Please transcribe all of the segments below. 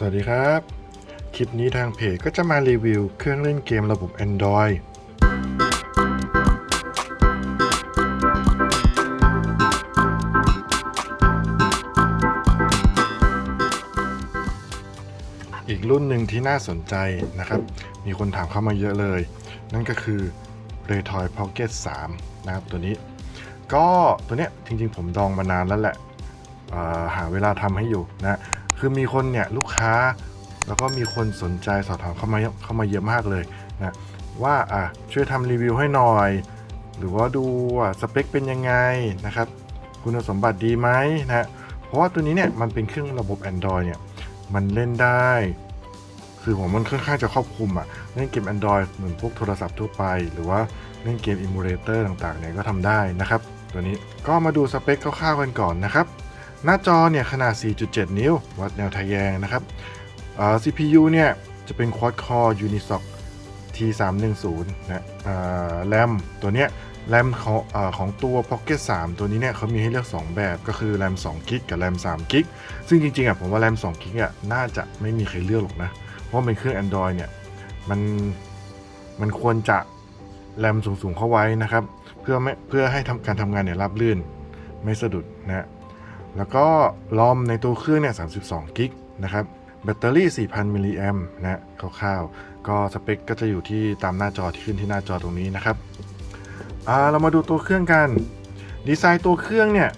สวัสดีครับ คลิปนี้ทางเพจก็จะมารีวิวเครื่องเล่นเกมระบบ Android อีกรุ่นหนึ่งที่น่าสนใจนะครับ มีคนถามเข้ามาเยอะเลย นั่นก็คือ r a y t o y Pocket 3 นะครับตัวนี้ ก็ตัวเนี้ยจริงๆผมดองมานานแล้วแหละหาเวลาทำให้อยู่นะ คือมีคนเนี่ยลูกค้า แล้วก็มีคนสนใจสอบถามเข้ามาเข้ามาเยอะมากเลยนะว่าอะช่วยทำรีวิวให้หน่อย หรือว่าดูว่าสเปคเป็นยังไงนะครับ คุณสมบัติดีไหมนะเพราะว่าตัวนี้เนี่ยมันเป็นเครื่องระบบ Android เนี่ยมันเล่นได้ คือผมมันค่อนข้างจะครอบคลุมอะเล่นเกม Android เหมือนพวกโทรศัพท์ทั่วไป หรือว่าเล่นเกม Emulator ต่างๆเนี่ยก็ทำได้นะครับ ตัวนี้ก็มาดูสเปคคร่าวๆกันก่อนนะครับ หน้าจอเนี่ยขนาด 4.7 นิ้ว วัดแนวทะแยงนะครับเอ่อ CPU เนี่ยจะเป็น Quad Core Unisoc T310 นะเอ่อแรมตัวเนี้ยแรมของเออของตัว Pocket 3 ตัวนี้เนี่ยเขามีให้เลือก 2 แบบก็คือแรม2กิกกับแรม3กิกซึ่งจริงๆอะผมว่าแรม2กิกอะน่าจะไม่มีใครเลือกหรอกนะ เพราะมันเป็นเครื่อง Android เนี่ยมันมันควรจะแรมสูงๆเข้าไว้นะครับ เพื่อไม่เพื่อให้ทำการทำงานเนี่ยราบรื่นไม่สะดุดนะ แล้วก็ลอมในตัวเครื่องเนี่ย32กิกนะครับแบตเตอรี่ 4,000 มิลลิแอมนะคร่าวๆ ก็สเปคก็จะอยู่ที่ตามหน้าจอที่ขึ้นที่หน้าจอตรงนี้นะครับเรามาดูตัวเครื่องกัน ดีไซน์ตัวเครื่องเนี่ย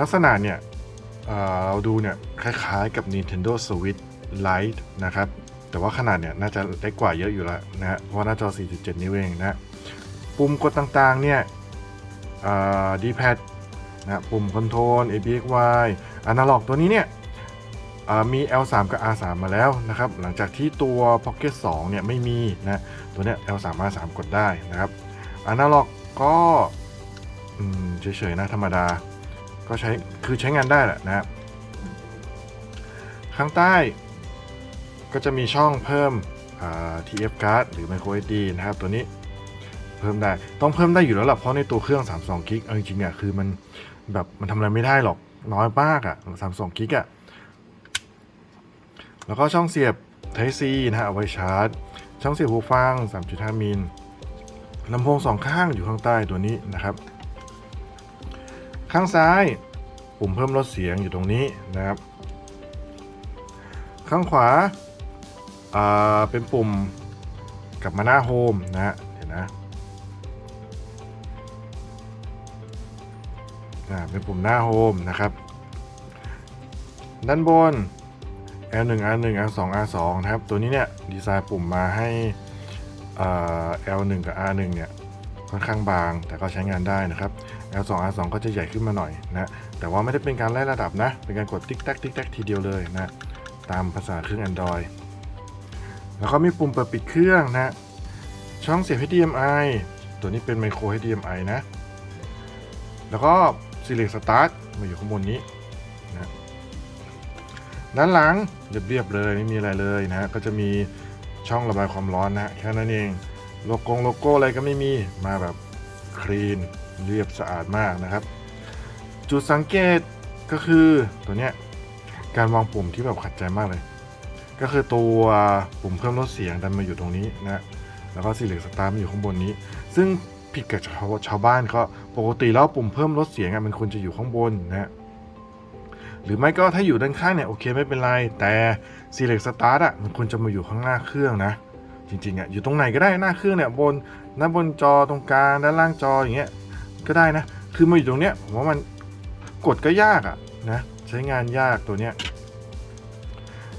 ลักษณะเนี่ยเราดูเนี่ย คล้ายๆกับ Nintendo Switch Lite นะครับ แต่ว่าขนาดเนี่ย น่าจะเล็กกว่าเยอะอยู่แล้วนะฮะเพราะว่าหน้าจอ 4.7 นิ้วเองนะ ปุ่มกดต่างๆ เนี่ยอ่า D-pad นะปุ่มคอนโทรล ABXY อนาล็อกตัวนี้เนี่ยมี L3 กับ R3 มาแล้วนะครับ หลังจากที่ตัว Pocket 2 เนี่ยไม่มีนะตัวเนี้ย L3 R3 กดได้นะครับอนาล็อกก็เฉยๆนะธรรมดา ก็ใช้คือใช้งานได้แหละนะครับข้างใต้ก็จะมีช่องเพิ่ม TF card หรือ micro SD นะครับ ตัวนี้เพิ่มได้ ต้องเพิ่มได้อยู่แล้วล่ะเพราะในตัวเครื่อง 32 กิกเอาจริงๆเนี่ยคือมัน แบบมันทำอะไรไม่ได้หรอกน้อยมากอะ32กิกอะแล้วก็ช่องเสียบ Type C นะฮะเอาไว้ชาร์จ ช่องเสียบหูฟัง 3.5 มิลลำโพงสองข้างอยู่ข้างใต้ตัวนี้นะครับ ข้างซ้ายปุ่มเพิ่มลดเสียงอยู่ตรงนี้นะครับ ข้างขวาาเป็นปุ่มกลับมาหน้าโฮมนะฮะเห็นนะ เป็นปุ่มหน้าโฮมนะครับ ด้านบน L1 R1 L2 R2 นะครับ ตัวนี้เนี่ยดีไซน์ปุ่มมาให้ L1 กับ R1 เนี่ยค่อนข้างบางแต่ก็ใช้งานได้นะครับ L2 R2 ก็จะใหญ่ขึ้นมาหน่อยนะแต่ว่าไม่ได้เป็นการไล่ระดับนะ เป็นการกดติ๊กแท็กติ๊กแท็กทีเดียวเลยนะตามภาษาเครื่อง Android แล้วก็มีปุ่มเปิดปิดเครื่องนะช่องเสียบ HDMI ตัวนี้เป็นไมโคร HDMI นะ แล้วก็ Select Start มาอยู่ข้างบนนี้นะด้านหลังเรียบๆเลยไม่มีอะไรเลยนะก็จะมีช่องระบายความร้อนนะแค่นั้นเองโลโก้โลโก้อะไรก็ไม่มีมาแบบคลีนเรียบสะอาดมากนะครับ จุดสังเกตก็คือตัวเนี้ยการวางปุ่มที่แบบขัดใจมากเลย ก็คือตัวปุ่มเพิ่มลดเสียงดันมาอยู่ตรงนี้นะแล้วก็สีเหลืองสตาร์ทมาอยู่ข้างบนนี้ ซึ่ง ผิดกับชาวชาวบ้านเขาปกติแล้วปุ่มเพิ่มลดเสียงมันควรจะอยู่ข้างบนนะหรือไม่ก็ถ้าอยู่ด้านข้างเนี่ยโอเคไม่เป็นไร แต่สีเหลืองสตาร์ทอะมันควรจะมาอยู่ข้างหน้าเครื่องนะ จริงๆอะอยู่ตรงไหนก็ได้หน้าเครื่องเนี่ยบนหน้าบนจอตรงกลางด้านล่างจออย่างเงี้ยก็ได้นะ คือมาอยู่ตรงเนี้ยผมว่ามันกดก็ยากอะนะใช้งานยากตัวเนี้ย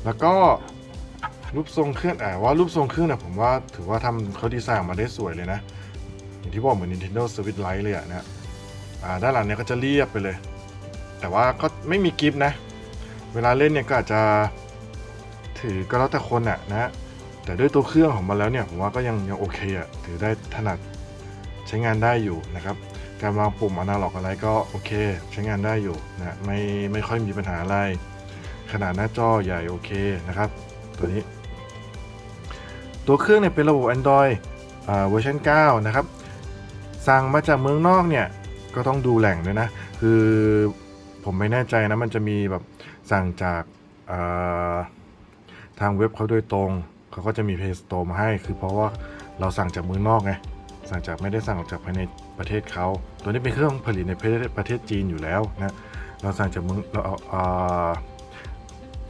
แล้วก็รูปทรงเครื่องอ่าว่ารูปทรงเครื่องเนี่ยผมว่าถือว่าทำเขาดีไซน์ออกมาได้สวยเลยนะ อย่างที่บอกเหมือน Nintendo Switch Lite เลยอะนะอ่าด้านหลังเนี่ยก็จะเรียบไปเลย แต่ว่าก็ไม่มีกิฟต์นะ เวลาเล่นเนี่ยก็อาจจะถือก็แล้วแต่คนอะนะแต่ด้วยตัวเครื่องของมันแล้วเนี่ยผมว่าก็ยังยังโอเคอะถือได้ถนัดใช้งานได้อยู่นะครับ การวางปุ่มอนาล็อกอะไรก็โอเค ใช้งานได้อยู่นะไม่ไม่ค่อยมีปัญหาอะไร ขนาดหน้าจอใหญ่โอเคนะครับ ตัวนี้ ตัวเครื่องเนี่ยเป็นระบบ Android อ่าเวอร์ชัน9นะครับ สั่งมาจากเมืองนอกเนี่ยก็ต้องดูแหล่งด้วยนะ คือผมไม่แน่ใจนะมันจะมีแบบสั่งจากาทางเว็บเขาโดยตรงเขาก็จะมี Play Store มาให้ คือเพราะว่าเราสั่งจากเมืองนอกไงสั่งจากไม่ได้สั่งจากภายในประเทศเขาตัวนี้เป็นเครื่องผลิตในประเทศประเทศจีนอยู่แล้วนะเราสั่งจากเมืองเราเอา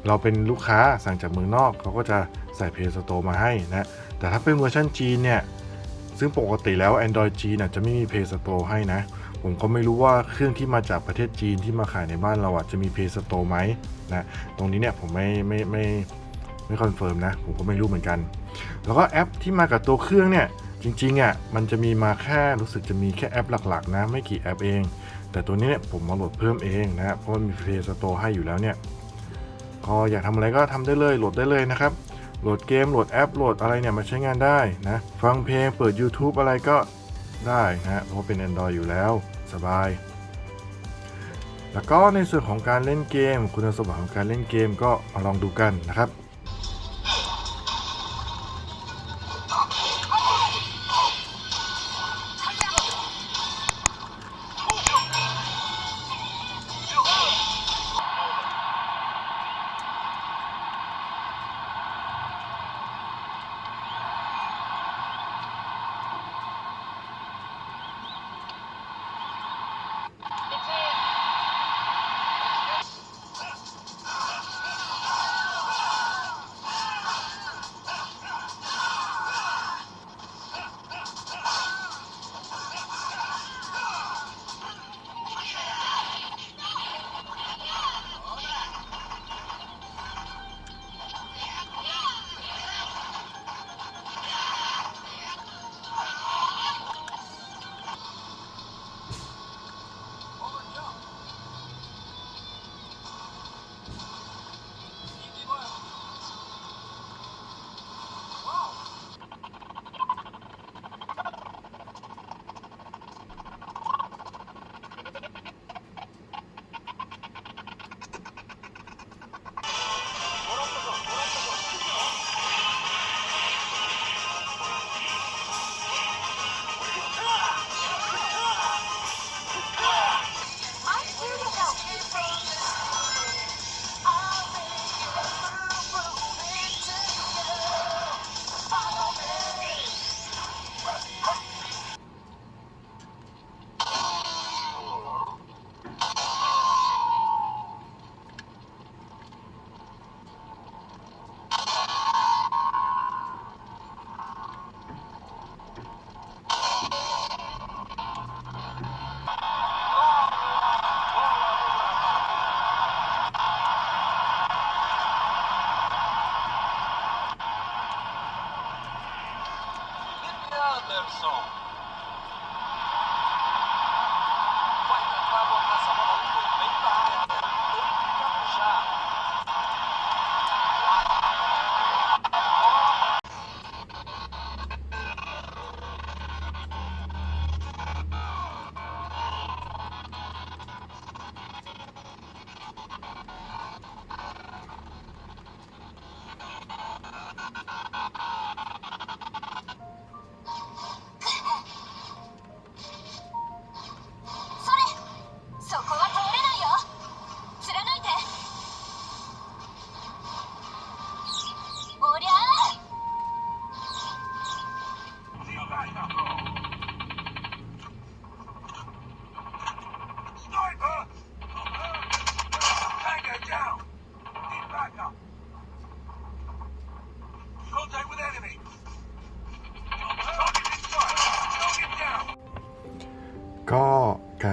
เราเป็นลูกค้าสั่งจากเมืองนอกเขาก็จะใส่ Play Store มาให้นะแต่ถ้าเป็นเวอร์ชันจีนเนี่ย ซึ่งปกติแล้ว Android จีนน่ะจะไม่มี Play Store ให้นะ ผมก็ไม่รู้ว่าเครื่องที่มาจากประเทศจีนที่มาขายในบ้านเราอะจะมี Play Store ไหมนะตรงนี้เนี่ยผมไม่ไม่ไม่ไม่คอนเฟิร์มนะ ผมก็ไม่รู้เหมือนกัน แล้วก็แอปที่มากับตัวเครื่องเนี่ยจริงๆอะมันจะมีมาแค่รู้สึกจะมีแค่แอปหลักๆ นะ ไม่กี่แอปเอง แต่ตัวนี้เนี่ยผมมาโหลดเพิ่มเองนะเพราะมันมี Play Store ให้อยู่แล้วเนี่ยก็อยากทำอะไรก็ทำได้เลยโหลดได้เลยนะครับ โหลดเกมโหลดแอปโหลดอะไรเนี่ยมาใช้งานได้นะฟังเพลงเปิด YouTube อะไรก็ได้นะเพราะเป็น Android อยู่แล้วสบาย แล้วก็ในส่วนของการเล่นเกม คุณสมบัติของการเล่นเกมก็มาลองดูกันนะครับ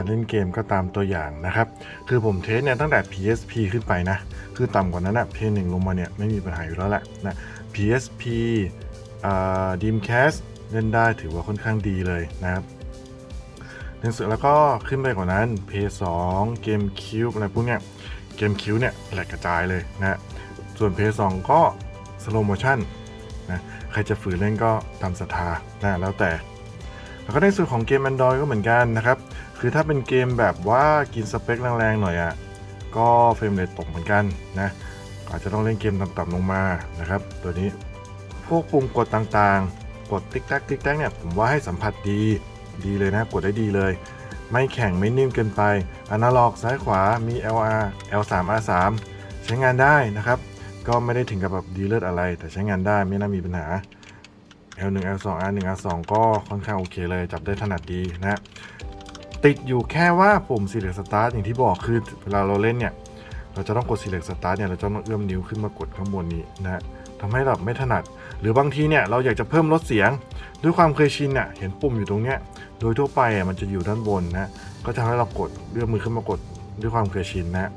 การเล่นเกมก็ตามตัวอย่างนะครับ คือผมเทสเนี่ยตั้งแต่ PSP ขึ้นไปนะ คือต่ำกว่านั้นนะ P1 ลงมาเนี่ยไม่มีปัญหาอยู่แล้วแหละนะ PSP อ่า Dreamcast เล่นได้ถือว่าค่อนข้างดีเลยนะครับในส่วนแล้วก็ขึ้นไปกว่านั้น PS2 GameCube อะไรพวกเนี้ย GameCube เนี่ยแหลกกระจายเลยนะส่วน PS2 ก็ Slow Motion นะใครจะฝืนเล่นก็ตามศรัทธานะแล้วแต่แล้วก็ในส่วนของเกม Android ก็เหมือนกันนะครับ คือถ้าเป็นเกมแบบว่ากินสเปคแรงๆหน่อยอะ่ะก็เฟรมเรทตกเหมือนกันนะอาจจะต้องเล่นเกมต่ำๆลงมานะครับ ตัวนี้พวกปุ่มกดต่างๆ กดติ๊กแท็กติ๊กแท็กเนี่ยผมว่าให้สัมผัสดีดีเลยนะกดได้ดีเลย ไม่แข็งไม่นิ่มเกินไปอนาล็อกซ้ายขวามี LR L3 R3 ใช้งานได้นะครับ ก็ไม่ได้ถึงกับแบบดีเลิศอะไร แต่ใช้งานได้ไม่น่ามีปัญหา L1 L2 R1 R2 ก็ค่อนข้างโอเคเลย จับได้ถนัดดีนะ ติดอยู่แค่ว่าปุ่ม Select Start อย่างที่บอกคือเวลาเราเล่นเนี่ย เราจะต้องกด Select Start เนี่ย เราจะต้องเอื้อมนิ้วขึ้นมากดข้างบนนี้นะฮะทำให้เราไม่ถนัด หรือบางทีเนี่ย เราอยากจะเพิ่มลดเสียง ด้วยความเคยชินอะเห็นปุ่มอยู่ตรงเนี้ย โดยทั่วไปมันจะอยู่ด้านบนนะ ก็จะทำให้เรากดเลื่อนมือขึ้นมากดด้วยความเคยชินนะ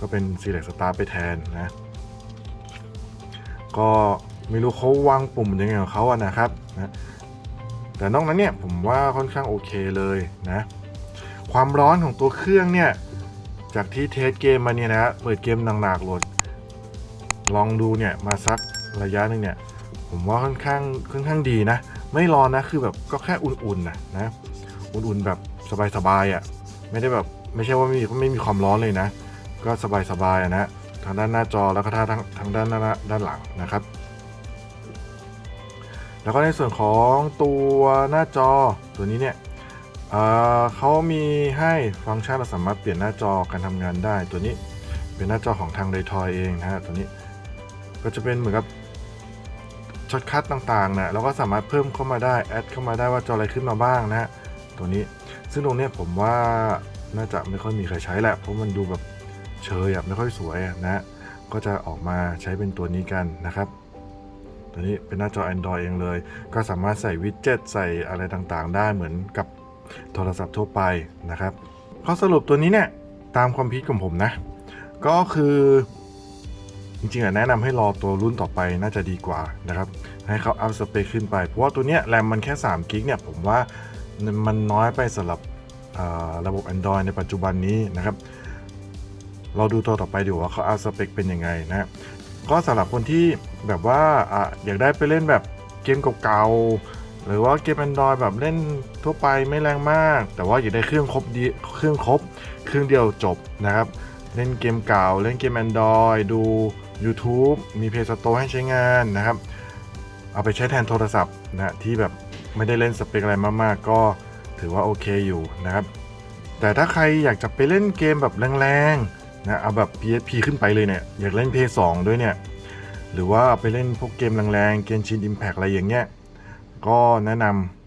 ก็เป็น Select Start ไปแทนนะ ก็ไม่รู้เขาวางปุ่มยังไงของเขาอะนะครับนะแต่นอกนั้นเนี่ยผมว่าค่อนข้างโอเคเลยนะ ความร้อนของตัวเครื่องเนี่ย จากที่เทสเกมมาเนี่ยนะเปิดเกมหนักๆโหลด ลองดูเนี่ยมาสักระยะหนึงเนี่ยผมว่าค่อนข้างค่อนข้างดีนะ ไม่ร้อนนะคือแบบก็แค่อุ่นๆนะนะอุ่นๆแบบสบายๆอะ่ะไม่ได้แบบไม่ใช่ว่าไม่มีไม่มีความร้อนเลยนะ ก็สบายๆะนะทางด้านหน้าจอแล้วก็ทางทางด้านาด้านหลังนะครับ แล้วก็ในส่วนของตัวหน้าจอตัวนี้เนี่ย เขามีให้ฟังก์ชันเราสามารถเปลี่ยนหน้าจอการทำงานได้ ตัวนี้เป็นหน้าจอของทางไดทอยเองนะฮะตัวนี้ก็จะเป็นเหมือนกับช็อตคัทต่างๆนะเราก็สามารถเพิ่มเข้ามาได้แอดเข้ามาได้ว่าจออะไรขึ้นมาบ้างนะฮะตัวนี้ซึ่งตรงนี้ผมว่าน่าจะไม่ค่อยมีใครใช้แหละเพราะมันดูแบบเชยอะไม่ค่อยสวยนะฮะก็จะออกมาใช้เป็นตัวนี้กันนะครับ ตัวนี้เป็นหน้าจอ Android เองเลย ก็สามารถใส่วิดเจ็ตใส่อะไรต่างๆ ได้เหมือนกับ โทรศัพท์ทั่วไปนะครับข้อสรุปตัวนี้เนี่ยตามความคิดของผมนะ ก็คือจริงๆอะแนะนำให้รอตัวรุ่นต่อไปน่าจะดีกว่านะครับ ให้เขาอัพสเปคขึ้นไป เพราะว่าตัวเนี้ยแรมมันแค่3กิกเนี่ยผมว่ามันน้อยไปสำหรับระบบ Android ในปัจจุบันนี้นะครับ เราดูตัวต่อไปดีว่าเขาอัพสเปคเป็นยังไงนะก็สำหรับคนที่แบบว่าออยากได้ไปเล่นแบบเกมเก่าๆ หรือว่าเกม Android แบบเล่นทั่วไปไม่แรงมาก แต่ว่าอยากได้เครื่องครบดีเครื่องครบเครื่องเดียวจบนะครับ เล่นเกมเก่า เล่นเกม Android ดู YouTube มี Play Store ให้ใช้งานนะครับ เอาไปใช้แทนโทรศัพท์นะที่แบบไม่ได้เล่นสเปคอะไรมากๆ ก็ถือว่าโอเคอยู่นะครับ แต่ถ้าใครอยากจะไปเล่นเกมแบบแรงๆนะเอาแบบ PSP ขึ้นไปเลยเนี่ยอยากเล่น p 2ด้วยเนี่ยหรือว่าไปเล่นพวกเกมแรงๆเกมชินอิมแพกอะไรอย่างเงี้ย ก็แนะน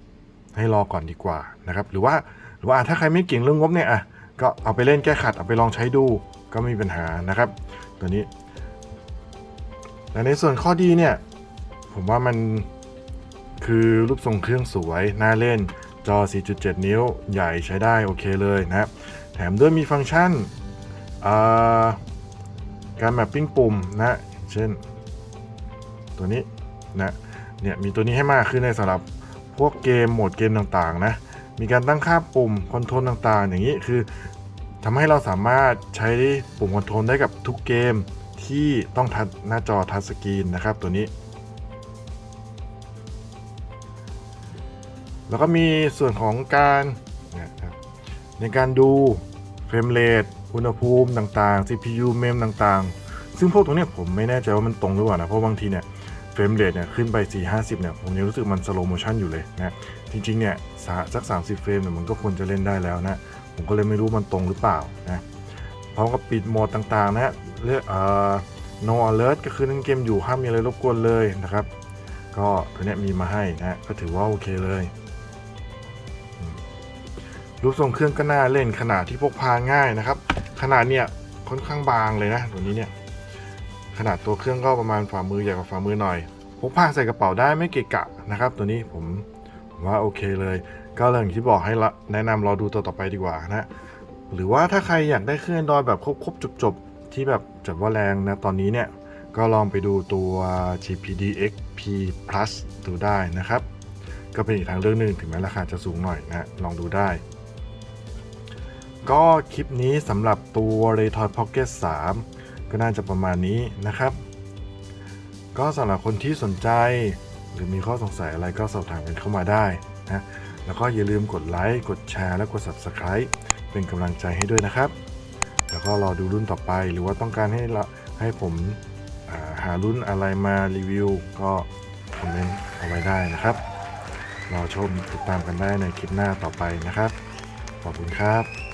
ำให้รอก่อนดีกว่านะครับ หรือว่าหรือว่าถ้าใครไม่เก่งเรื่องงบเนี่ยอะก็เอาไปเล่นแก้ขัดเอาไปลองใช้ดูก็ไม่มีปัญหานะครับ ตัวนี้แต่ในส่วนข้อดีเนี่ยผมว่ามันคือรูปทรงเครื่องสวยน่าเล่นจอ 4.7 นิ้วใหญ่ใช้ได้โอเคเลยนะครับแถมด้วยมีฟังก์ชันการแมปปิ้งปุ่มนะ เช่น ตัวนี้นะ เนี่ยมีตัวนี้ให้มากขึ้นในสำหรับพวกเกมโหมดเกมต่างๆนะมีการตั้งค่าปุ่มคอนโทรลต่างๆ อย่างนี้คือทำให้เราสามารถใช้ปุ่มคอนโทรลได้กับทุกเกมที่ต้องทัชหน้าจอทัชสกรีนนะครับตัวนี้ แล้วก็มีส่วนของการในการดูเฟรมเรทอุณหภูมิต่างๆ CPU เมมต่างๆ ซึ่งพวกตรงเนี้ยผมไม่แน่ใจว่ามันตรงหรือเปล่านะ เพราะบางทีเนี่ย เฟรมเรทเนี่ยขึ้นไป 4 50 เนี่ย ผมยังรู้สึกมันสโลโมชันอยู่เลยนะจริงๆเนี่ยสาสัก 30 เฟรมเนี่ยมันก็ควรจะเล่นได้แล้วนะ ผมก็เลยไม่รู้มันตรงหรือเปล่านะพร้อมกับปิดโหมดต่างๆนะเลือกเอ่อ no alert ก็คือเล่นเกมอยู่ห้ามมีอะไรรบกวนเลยนะครับ ก็ตัวเนี้ยมีมาให้นะก็ถือว่าโอเคเลย รูปทรงเครื่องก็น่าเล่นขนาดที่พกพาง่ายนะครับ ขนาดเนี่ยค่อนข้างบางเลยนะตัวนี้เนี่ย ขนาดตัวเครื่องก็ประมาณฝ่ามือใหญ่กว่าฝ่ามือหน่อยพกพาใส่กระเป๋าได้ไม่เกะกะนะครับ ตัวนี้ผมว่าโอเคเลย ก็เรื่องที่บอกให้ละแนะนำรอดูตัวต่อไปดีกว่านะหรือว่าถ้าใครอยากได้เครื่องดอยแบบครบๆจบๆที่แบบจัดว่าแรงนะตอนนี้เนี่ยก็ลองไปดูตัว GPD XP Plus ดูได้นะครับ ก็เป็นอีกทางเลือกหนึ่งถึงแม้ราคาจะสูงหน่อยนะ ลองดูได้ ก็คลิปนี้สำหรับตัว r a y t o y Pocket 3 ก็น่าจะประมาณนี้นะครับ ก็สำหรับคนที่สนใจหรือมีข้อสงสัยอะไรก็สอบถามกันเข้ามาได้นะแล้วก็อย่าลืมกดไลค์กดแชร์และกด Subscribe เป็นกำลังใจให้ด้วยนะครับ แล้วก็รอดูรุ่นต่อไปหรือว่าต้องการให้ให้ผมาหารุ่นอะไรมารีวิว ก็คอมเมนต์เอาไว้ได้นะครับรอชมติดตามกันได้ในคลิปหน้าต่อไปนะครับ ขอบคุณครับ